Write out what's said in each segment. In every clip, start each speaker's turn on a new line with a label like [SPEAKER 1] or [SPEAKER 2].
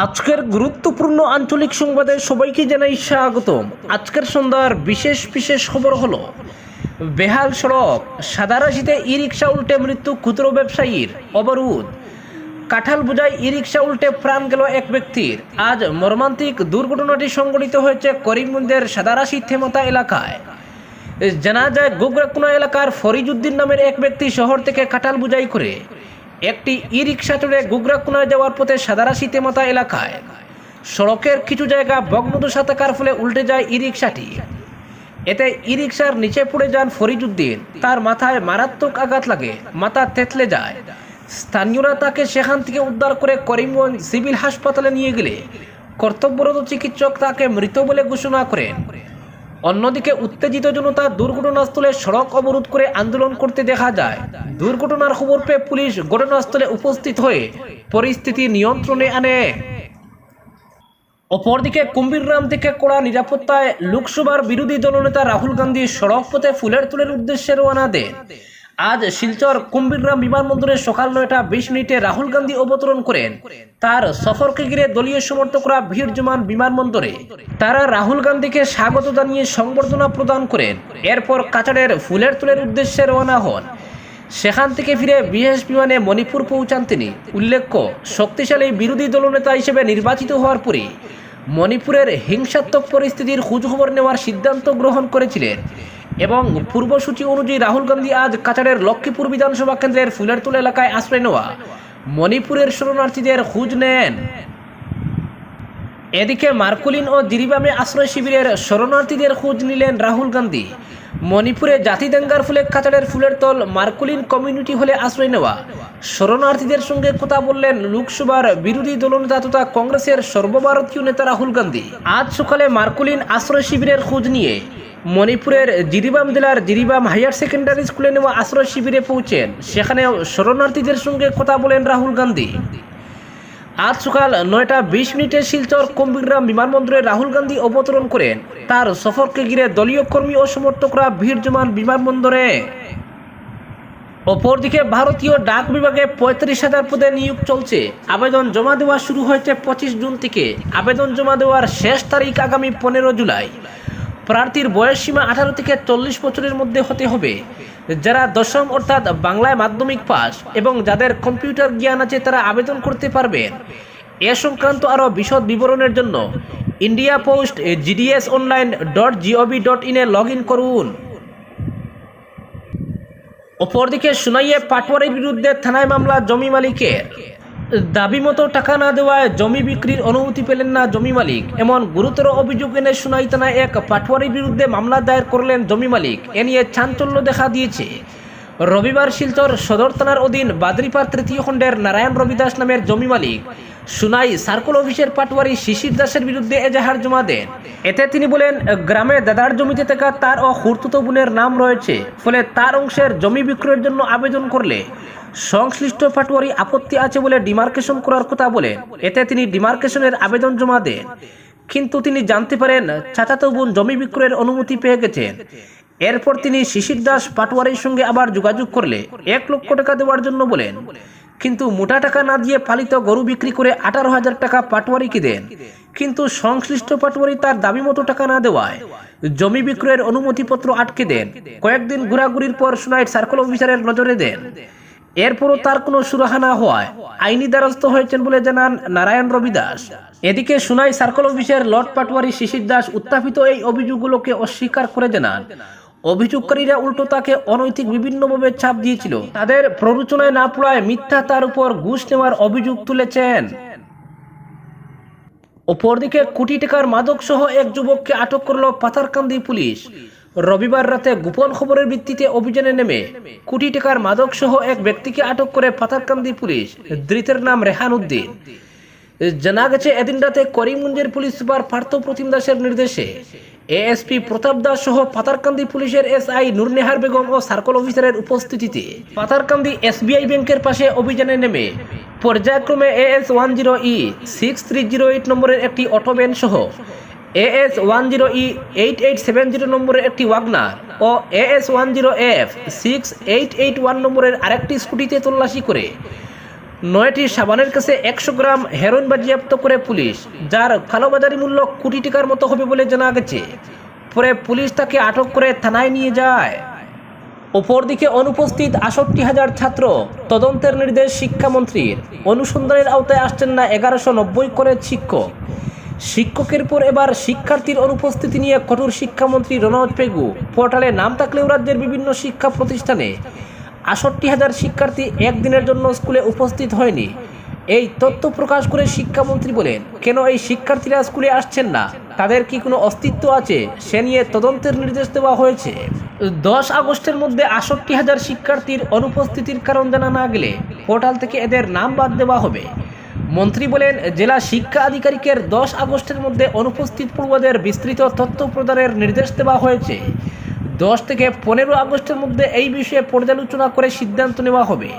[SPEAKER 1] আজকের গুরুত্বপূর্ণ আঞ্চলিক সংবাদে সবাইকে জানাই স্বাগতম। আজকের সন্ধ্যার বিশেষ বিশেষ খবর হলো, বেহাল সড়ক সাদারাশিতে ই রিক্সা উল্টে মৃত্যু ক্ষুদ্র ব্যবসায়ীর অবরোধ। কাঁঠাল বোঝায় ই রিক্সা উল্টে প্রাণ গেল এক ব্যক্তির। আজ মর্মান্তিক দুর্ঘটনাটি সংঘটিত হয়েছে করিমগঞ্জের সাদারাশি থেমতা এলাকায়। জানা যায়, গোগরাকুনা এলাকার ফরিজউদ্দিন নামের এক ব্যক্তি শহর থেকে কাঁঠাল বুঝাই করে একটি ই রিক্সা চড়ে গুগরাকুনায় যাওয়ার পথে সাদারাশি তেমাতা এলাকায়। সড়কের কিছু জায়গা ভগ্নদশা থাকার ফলে উল্টে যায় ই রিক্সাটি এতে ই রিক্সার নিচে পড়ে যান ফরিজউদ্দিন তার মাথায় মারাত্মক আঘাত লাগে, মাথা থেতলে যায়। স্থানীয়রা তাকে সেখান থেকে উদ্ধার করে করিমগঞ্জ সিভিল হাসপাতালে নিয়ে গেলে। কর্তব্যরত চিকিৎসক তাকে মৃত বলে ঘোষণা করেন। অন্যদিকে উত্তেজিত জনতা দুর্ঘটনাস্থলে সড়ক অবরোধ করে আন্দোলন করতে দেখা যায়। দুর্ঘটনার খবর পেয়ে পুলিশ ঘটনাস্থলে উপস্থিত হয়ে পরিস্থিতি নিয়ন্ত্রণে আনে। অপরদিকে কুম্ভীরগ্রাম থেকে কড়া নিরাপত্তায় লোকসভার বিরোধী দলনেতা রাহুল গান্ধী সড়ক পথে ফুলের তুলের উদ্দেশ্যে রওনা দেন। আজ শিলচর কুম্ভীরগ্রাম বিমানবন্দরে সকাল নয়টা বিশ মিনিটে রাহুল গান্ধী অবতরণ করেন। তার সফরকে ঘিরে দলীয় সমর্থকরা ভিড় জমান বিমানবন্দরে। তারা রাহুল গান্ধীকে স্বাগত জানিয়ে সংবর্ধনা প্রদান করেন। এরপর কাছাড়ের ফুলের তুলের উদ্দেশ্যে রওনা হন। সেখান থেকে ফিরে বিশেষ বিমানে মণিপুর পৌঁছান তিনি। উল্লেখ্য, শক্তিশালী বিরোধী দলনেতা হিসেবে নির্বাচিত হওয়ার পরে মণিপুরের হিংসাত্মক পরিস্থিতির খোঁজখবর নেওয়ার সিদ্ধান্ত গ্রহণ করেছিলেন। এবং পূর্বসূচি অনুযায়ী রাহুল গান্ধী আজ কাছাড়ের লক্ষ্মীপুর বিধানসভা কেন্দ্রের ফুলেরতুল এলাকায় আশ্রয় নেওয়া। মণিপুরের শরণার্থীদের খোঁজ নেন। এদিকে মার্কুলিন ও জিরিবামে আশ্রয় শিবিরের শরণার্থীদের খোঁজ নিলেন রাহুল গান্ধী। মণিপুরে জাতিদাঙ্গার ফুলে কাছাড়ের ফুলের তল মার্কুলিন কমিউনিটি হলে আশ্রয় নেওয়া। শরণার্থীদের সঙ্গে কথা বললেন লোকসভার বিরোধী দলনেতা তথা কংগ্রেসের সর্বভারতীয় নেতা রাহুল গান্ধী। আজ সকালে মার্কুলিন আশ্রয় শিবিরের খোঁজ নিয়ে মণিপুরের জিরিবাম জেলার জিরিবাম হায়ার সেকেন্ডারি স্কুলে নেওয়া আশ্রয় শিবিরে পৌঁছেন। সেখানে শরণার্থীদের সঙ্গে কথা বলেন রাহুল গান্ধী। আজ সকাল নয়টা বিশ মিনিটে শিলচর কুম্ভীরগ্রাম বিমানবন্দরে রাহুল গান্ধী অবতরণ করেন। তার সফরকে ঘিরে দলীয় কর্মী ও সমর্থকরা ভিড় জমান বিমানবন্দরে। অপরদিকে ভারতীয় ডাক বিভাগে পঁয়ত্রিশ হাজার পদে নিয়োগ চলছে। আবেদন জমা দেওয়া শুরু হয়েছে পঁচিশ জুন থেকে। আবেদন জমা দেওয়ার শেষ তারিখ আগামী পনেরো জুলাই। প্রার্থীর বয়স সীমা আঠারো থেকে চল্লিশ বছরের মধ্যে হতে হবে। যারা দশম অর্থাৎ বাংলায় মাধ্যমিক পাস এবং যাদের কম্পিউটার জ্ঞান আছে তারা আবেদন করতে পারবেন এ সংক্রান্ত আরও বিশদ বিবরণের জন্য India post GDS online dot gov dot ইনে লগ ইন করুন। অপরদিকে সুনাইয়ে পাটওয়ারির বিরুদ্ধে থানায় মামলা জমি মালিকের। দাবি মতো টাকা না দেওয়ায় জমি বিক্রির অনুমতি পেলেন না জমি মালিক। এমন গুরুতর অভিযোগ এনে সুনাই থানায় এক পাটোয়ারির বিরুদ্ধে মামলা দায়ের করলেন জমি মালিক। এ নিয়ে চাঞ্চল্য দেখা দিয়েছে। রবিবার শিলচর সদর থানার অধীন বাদরিপার তৃতীয় খণ্ডের নারায়ণ রবিদাস নামের জমি মালিক। সুনাই সার্কল অফিসের পাটওয়ারি শিশির দাসের বিরুদ্ধে এজাহার জমা দেন। এতে তিনি বলেন, গ্রামে দাদার জমিতে থাকা তার ও হুর্তুতো বোনের নাম রয়েছে, ফলে তার অংশের জমি বিক্রয়ের জন্য আবেদন করলে সংশ্লিষ্ট পাটওয়ারি আপত্তি আছে বলে ডিমার্কেশন করার কথা বলেন এতে তিনি ডিমার্কেশনের আবেদন জমা দেন। কিন্তু তিনি জানতে পারেন, চাচাতো বোন জমি বিক্রয়ের অনুমতি পেয়ে গেছেন। এরপর তিনি শিশির দাস পাটওয়ারির সঙ্গে আবার যোগাযোগ করলে এক লক্ষ টাকা দেওয়ার জন্য বলেন, কিন্তু মোটা টাকা না দিয়ে পালিত গরু বিক্রি করে আঠারো হাজার টাকা পাটওয়ারিকে দেন? কিন্তু সংশ্লিষ্ট পাটওয়ারি তার দাবি মতো টাকা না দেওয়ায় জমি বিক্রয়ের অনুমতিপত্র আটকে দেন। কয়েকদিন ঘোরাঘুরির পর সুনাইট সার্কেল অফিসারের নজরে দেন। এরপরও তার কোনো সুরাহা না হওয়ায় আইনি দ্বারস্থ হয়েছেন বলে জানান নারায়ণ রবি দাস। এদিকে সুনাই সার্কেল অফিসের লর্ড পাটোয়ারি শিশির দাস উত্থাপিত এই অভিযোগগুলোকে অস্বীকার করে জানান অভিযোগকারীরা উল্টো তাকে অনৈতিক বিভিন্নভাবে চাপ দিয়েছিল। তাদের প্ররোচনায় না পড়ায় মিথ্যা তার উপর ঘুষ নেওয়ার অভিযোগ তুলেছেন। অপরদিকে কোটি টাকার মাদক সহ এক যুবককে আটক করল পাথারকান্দি পুলিশ। রবিবার রাতে গোপন খবরের ভিত্তিতে অভিযানে নেমে কোটি টাকার মাদক সহ এক ব্যক্তিকে আটক করে পাথারকান্দি পুলিশ, ধৃতের নাম রেহান উদ্দিন জানা গেছে, এদিন রাতে করিমগঞ্জের পুলিশ সুপার পার্থ প্রতিম দাসের নির্দেশে এএসপি প্রতাপ দাস সহ পাতারকান্দি পুলিশের এসআই নুরনেহার বেগম ও সার্কল অফিসারের উপস্থিতিতে পাতারকান্দি এসবিআই ব্যাংকের পাশে অভিযানে নেমে পর্যায়ক্রমে AS one zero E six three zero eight নম্বরের একটি অটো ভ্যান সহ AS one zero E eight eight seven zero নম্বরের একটি ওয়াগনার ও AS one zero F six eight eight one নম্বরের আরেকটি স্কুটিতে তল্লাশি করে নয়টি সাবানের কাছে একশো গ্রাম হেরোইন বাজেয়াপ্ত করে পুলিশ, যার কালোবাজারি মূল্য কোটি টাকার মতো হবে বলে জানা গেছে। পরে পুলিশ তাকে আটক করে থানায় নিয়ে যায়। অপরদিকে অনুপস্থিত আষট্টি হাজার ছাত্র তদন্তের নির্দেশ শিক্ষামন্ত্রীর। অনুসন্ধানের আওতায় আসছেন না এগারোশো নব্বই করে শিক্ষক। শিক্ষকের পর এবার শিক্ষার্থীর অনুপস্থিতি নিয়ে কঠোর শিক্ষামন্ত্রী রনজ পেগু। পোর্টালে নাম থাকলেও রাজ্যের বিভিন্ন শিক্ষা প্রতিষ্ঠানে আষট্টি হাজার শিক্ষার্থী একদিনের জন্য স্কুলে উপস্থিত হয়নি। এই তথ্য প্রকাশ করে শিক্ষামন্ত্রী বলেন, কেন এই শিক্ষার্থীরা স্কুলে আসছেন না? তাদের কি কোনো অস্তিত্ব আছে? সে নিয়ে তদন্তের নির্দেশ দেওয়া হয়েছে। দশ আগস্টের মধ্যে আষট্টি হাজার শিক্ষার্থীর অনুপস্থিতির কারণ জানা না গেলে পোর্টাল থেকে এদের নাম বাদ দেওয়া হবে। মন্ত্রী বলেন, জেলা শিক্ষা আধিকারিকের দশ আগস্টের মধ্যে অনুপস্থিত পড়ুয়াদের বিস্তৃত তথ্য প্রদানের নির্দেশ দেওয়া হয়েছে। দশ থেকে পনেরো আগস্টের মধ্যে এই বিষয়ে পর্যালোচনা করে সিদ্ধান্ত নেওয়া হবে।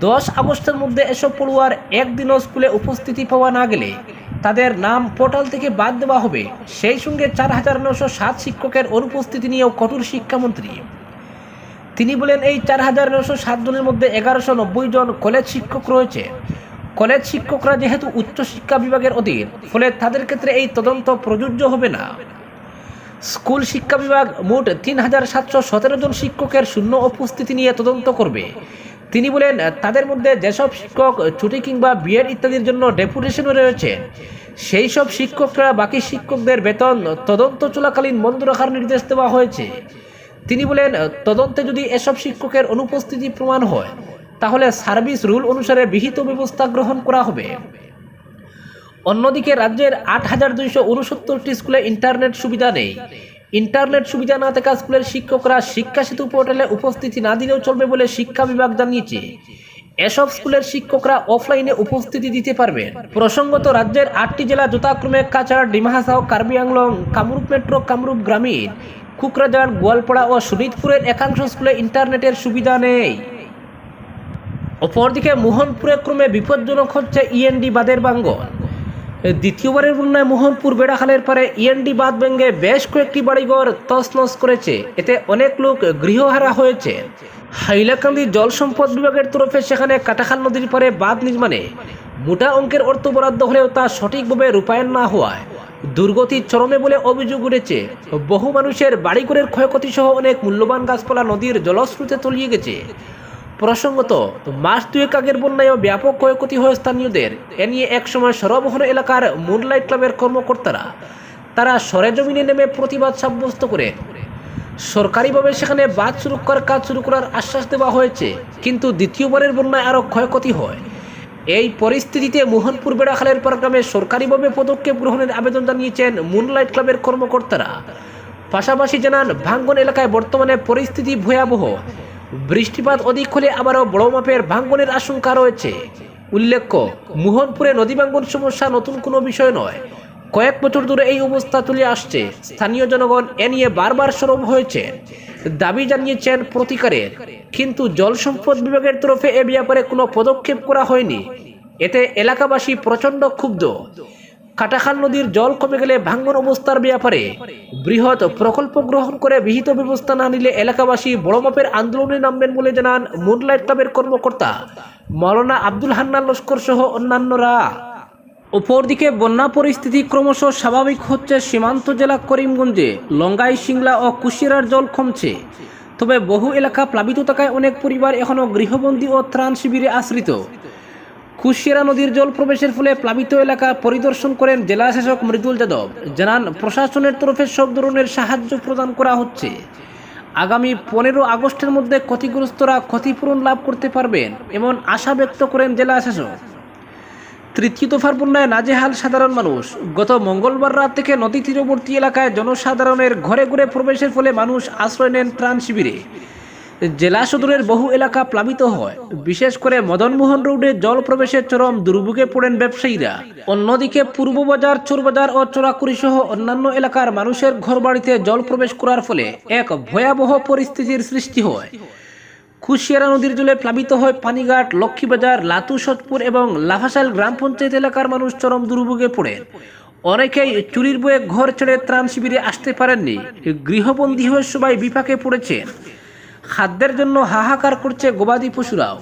[SPEAKER 1] দশ আগস্টের মধ্যে এসব পড়ুয়ার একদিনও স্কুলে উপস্থিতি পাওয়া না গেলে তাদের নাম পোর্টাল থেকে বাদ দেওয়া হবে। সেই সঙ্গে চার হাজার নশো সাত শিক্ষকের অনুপস্থিতি নিয়েও কঠোর শিক্ষামন্ত্রী। তিনি বলেন, এই চার হাজার নশো সাত জনের মধ্যে এগারোশো নব্বই জন কলেজ শিক্ষক রয়েছে। কলেজ শিক্ষকরা যেহেতু উচ্চশিক্ষা বিভাগের অধীন, ফলে তাদের ক্ষেত্রে এই তদন্ত প্রযোজ্য হবে না। স্কুল শিক্ষা বিভাগ মোট তিন হাজার সাতশো সতেরো জন শিক্ষকের শূন্য উপস্থিতি নিয়ে তদন্ত করবে। তিনি বলেন, তাদের মধ্যে যেসব শিক্ষক ছুটি কিংবা বিয়ের ইত্যাদির জন্য ডেপুটেশনে রয়েছে, সেই সব শিক্ষকরা বাকি শিক্ষকদের বেতন তদন্ত চলাকালীন বন্ধ রাখার নির্দেশ দেওয়া হয়েছে। তিনি বলেন, তদন্তে যদি এসব শিক্ষকের অনুপস্থিতি প্রমাণ হয়, তাহলে সার্ভিস রুল অনুসারে বিহিত ব্যবস্থা গ্রহণ করা হবে। অন্যদিকে রাজ্যের আট হাজার দুইশো উনসত্তরটি স্কুলে ইন্টারনেট সুবিধা নেই। ইন্টারনেট সুবিধা না থাকা স্কুলের শিক্ষকরা শিক্ষা সেতু পোর্টালে উপস্থিতি না দিলেও চলবে বলে শিক্ষা বিভাগ জানিয়েছে। এসব স্কুলের শিক্ষকরা অফলাইনে উপস্থিতি দিতে পারবেন। প্রসঙ্গত, রাজ্যের আটটি জেলা যথাক্রমে কাছাড়, ডিমাহাসাও কার্বি আংলং কামরূপ মেট্রো, কামরূপ গ্রামীণ কুকরাঝাড় গোয়ালপাড়া ও শোনিতপুরের একাংশ স্কুলে ইন্টারনেটের সুবিধা নেই। অপরদিকে, মোহনপুরে ক্রমে বিপজ্জনক হচ্ছে ইএনডি বাদের বাঙ্গন। দ্বিতীয়বারের বন্যায় মোহনপুর বেড়াখালের পরে ইএনডি বাঁধ ভেঙে বেশ কয়েকটি বাড়িঘর তছনছ করেছে। এতে অনেক লোক গৃহহারা হয়েছে। হাইলাকান্দি জল সম্পদ বিভাগের তরফে সেখানে কাটাখাল নদীর পারে বাঁধ নির্মাণে মোটা অঙ্কের অর্থ বরাদ্দ হলেও তা সঠিকভাবে রূপায়ণ না হওয়ায় দুর্গতির চরমে বলে অভিযোগ উঠেছে। বহু মানুষের বাড়িঘরের ক্ষয়ক্ষতি সহ অনেক মূল্যবান গাছপালা নদীর জলস্রোতে তলিয়ে গেছে। প্রসঙ্গত মাস দুয়েক আগের বন্যায়ও ব্যাপক ক্ষয়ক্ষতি হয় স্থানীয়দের। এ নিয়ে একসময় সরবহন এলাকার মুনলাইট ক্লাবের কর্মকর্তারা, তারা সরেজমিনে নেমে প্রতিবাদ সাব্যস্ত করে। সরকারিভাবে সেখানে বাঁধ শুরু করার কাজ শুরু করার আশ্বাস দেওয়া হয়েছে, কিন্তু দ্বিতীয়বারের বন্যায় আরও ক্ষয়ক্ষতি হয়। এই পরিস্থিতিতে মোহনপুর বেড়াখালের প্রোগ্রামে সরকারিভাবে পদক্ষেপ গ্রহণের আবেদন জানিয়েছেন মুনলাইট ক্লাবের কর্মকর্তারা। পাশাপাশি জানান, ভাঙ্গন এলাকায় বর্তমানে পরিস্থিতি ভয়াবহ। বৃষ্টিপাত অধিক হলে আবারও বড় মাপের ভাঙ্গনের আশঙ্কা রয়েছে। উল্লেখ্য, মোহনপুরে নদী ভাঙ্গন সমস্যা নতুন কোনো বিষয় নয়। কয়েক বছর ধরে এই অবস্থা তুলে আসছে। স্থানীয় জনগণ এ নিয়ে বারবার সরব হয়েছে। দাবি জানিয়েছেন প্রতিকারের। কিন্তু জল সম্পদ বিভাগের তরফে এ ব্যাপারে কোনো পদক্ষেপ করা হয়নি। এতে এলাকাবাসী প্রচণ্ড ক্ষুব্ধ। কাটাখাল নদীর জল কমে গেলে ভাঙ্গন অবস্থার ব্যাপারে বৃহৎ প্রকল্প গ্রহণ করে বিহিত ব্যবস্থা না নিলে এলাকাবাসী বড় মাপের আন্দোলনে নামবেন বলে জানান মুনলাইট ক্লাবের কর্মকর্তা মৌলানা আব্দুল হান্নান লস্কর সহ অন্যান্যরা। অপরদিকে বন্যা পরিস্থিতি ক্রমশ স্বাভাবিক হচ্ছে সীমান্ত জেলা করিমগঞ্জে, লঙ্গাই, সিংলা ও কুশিয়ারার জল কমছে। তবে বহু এলাকা প্লাবিত থাকায় অনেক পরিবার এখনও গৃহবন্দী ও ত্রাণ শিবিরে আশ্রিত। কুশিয়ারা নদীর জল প্রবেশের ফলে প্লাবিত এলাকা পরিদর্শন করেন জেলা শাসক মৃদুল যাদব। জানান, প্রশাসনের তরফে সব ধরনের সাহায্য প্রদান করা হচ্ছে। আগামী পনেরো আগস্টের মধ্যে ক্ষতিগ্রস্তরা ক্ষতিপূরণ লাভ করতে পারবেন এমন আশা ব্যক্ত করেন জেলা শাসক। তৃতীয় দফার বন্যায় নাজেহাল সাধারণ মানুষ। গত মঙ্গলবার রাত থেকে নদী তীরবর্তী এলাকায় জনসাধারণের ঘরে ঘরে প্রবেশের ফলে মানুষ আশ্রয় নেন ত্রাণ শিবিরে। জেলা সদরের বহু এলাকা প্লাবিত হয়। বিশেষ করে মদনমোহন রোডে জল প্রবেশের চরম দুর্ভোগে পড়েন ব্যবসায়ীরা। অন্যদিকে পূর্ব বাজার চোরবাজার ও চোরাকুড়ি সহ অন্যান্য এলাকার মানুষের ঘরবাড়িতে জল প্রবেশ করার ফলে এক ভয়াবহ পরিস্থিতির সৃষ্টি হয়। কুশিয়ারা নদীর জলে প্লাবিত হয় পানিঘাট, লক্ষ্মীবাজার, লাতু সতপুর এবং লাফাসাইল গ্রাম পঞ্চায়েত এলাকার মানুষ চরম দুর্ভোগে পড়ে অনেকেই চুরির বয়ে ঘর ছেড়ে ত্রাণ শিবিরে আসতে পারেননি। গৃহবন্দী হয়ে সবাই বিপাকে পড়েছেন। খাদ্যের জন্য হাহাকার করছে গবাদি পশুরাও।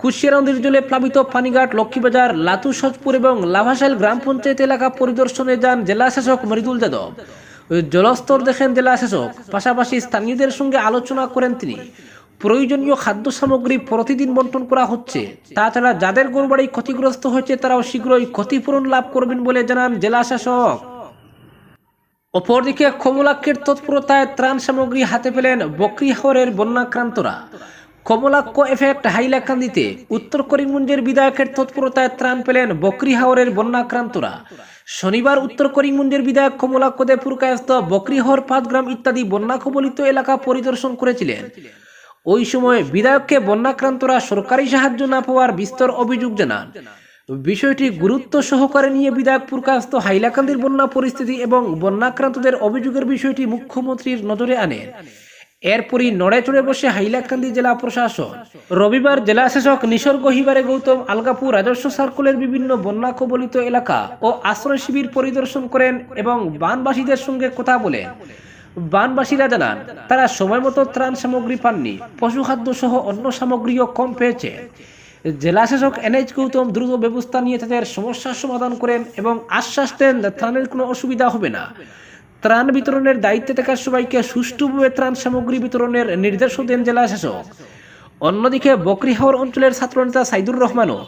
[SPEAKER 1] কুশিয়ারা নদীর জলে প্লাবিত পানিঘাট, লক্ষ্মীবাজার লাতু সজপুর এবং লাভাসাইল গ্রাম পঞ্চায়েত এলাকা পরিদর্শনে যান জেলা শাসক মৃদুল যাদব। জলস্তর দেখেন জেলা শাসক পাশাপাশি স্থানীয়দের সঙ্গে আলোচনা করেন তিনি। প্রয়োজনীয় খাদ্য সামগ্রী প্রতিদিন বন্টন করা হচ্ছে। তাছাড়া যাদের গরুবাড়ি ক্ষতিগ্রস্ত হয়েছে, তারাও শীঘ্রই ক্ষতিপূরণ লাভ করবেন বলে জানান জেলা শাসক অপরদিকে কমলাক্ষের তৎপরতায় ত্রাণ সামগ্রী হাতে পেলেন বকরিহাওরের বন্যাক্রান্তরা। কমলাক্ষ এফেক্ট হাইলাকান্দিতে উত্তর করিমগঞ্জের বিধায়কের তৎপরতায় ত্রাণ পেলেন বকরিহাওরের বন্যাক্রান্তরা। শনিবার উত্তর করিমগঞ্জের বিধায়ক কমলাক্ষ দেবপুর কায়স্থ বকরিহর পাঁচগ্রাম ইত্যাদি বন্যা কবলিত এলাকা পরিদর্শন করেছিলেন। ওই সময় বিধায়ককে বন্যাক্রান্তরা সরকারি সাহায্য না পাওয়ার বিস্তর অভিযোগ জানান। বিষয়টি গুরুত্ব সহকারে নিয়ে বিধায়ক পুরকাস্ত হাইলাকান্দির বন্যা পরিস্থিতি এবং বন্যাক্রান্তদের অভিযোগের বিষয়টি মুখ্যমন্ত্রীর নজরে আনেন এরপরই নড়ে চড়ে বসে হাইলাকান্দি জেলা প্রশাসন, রবিবার জেলা শাসক নিসর্গ হিবারে গৌতম আলগাপুর রাজস্ব সার্কুলের বিভিন্ন বন্যা কবলিত এলাকা ও আশ্রয় শিবির পরিদর্শন করেন এবং বানবাসীদের সঙ্গে কথা বলেন। বানবাসীরা জানান, তারা সময় মতো ত্রাণ সামগ্রী পাননি, পশুখাদ্য সহ অন্য সামগ্রীও কম পেয়েছে। জেলা শাসক এনএইচ গৌতম দ্রুত ব্যবস্থা নিয়ে তাদের সমস্যার সমাধান করেন এবং আশ্বাস দেন ত্রাণের কোনো অসুবিধা হবে না। ত্রাণ বিতরণের দায়িত্বে থাকা সবাইকে সুষ্ঠুভাবে ত্রাণ সামগ্রী বিতরণের নির্দেশও দেন জেলা শাসক। অন্যদিকে বকরিহাওর অঞ্চলের ছাত্রনেতা সাইদুর রহমানও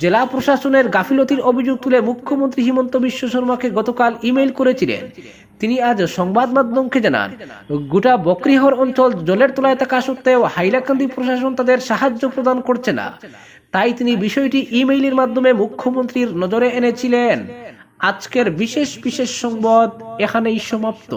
[SPEAKER 1] জেলা প্রশাসনের গাফিলতির অভিযোগ তুলে মুখ্যমন্ত্রী হিমন্ত বিশ্ব শর্মাকে গতকাল ইমেইল করেছিলেন। তিনি আজ সংবাদ মাধ্যমকে জানান, গোটা বকরিহর অঞ্চল জলের তলায় থাকা সত্ত্বেও হাইলাকান্দি প্রশাসন তাদের সাহায্য প্রদান করছে না। তাই তিনি বিষয়টি ইমেইলের মাধ্যমে মুখ্যমন্ত্রীর নজরে এনেছিলেন। আজকের বিশেষ বিশেষ সংবাদ এখানেই সমাপ্ত।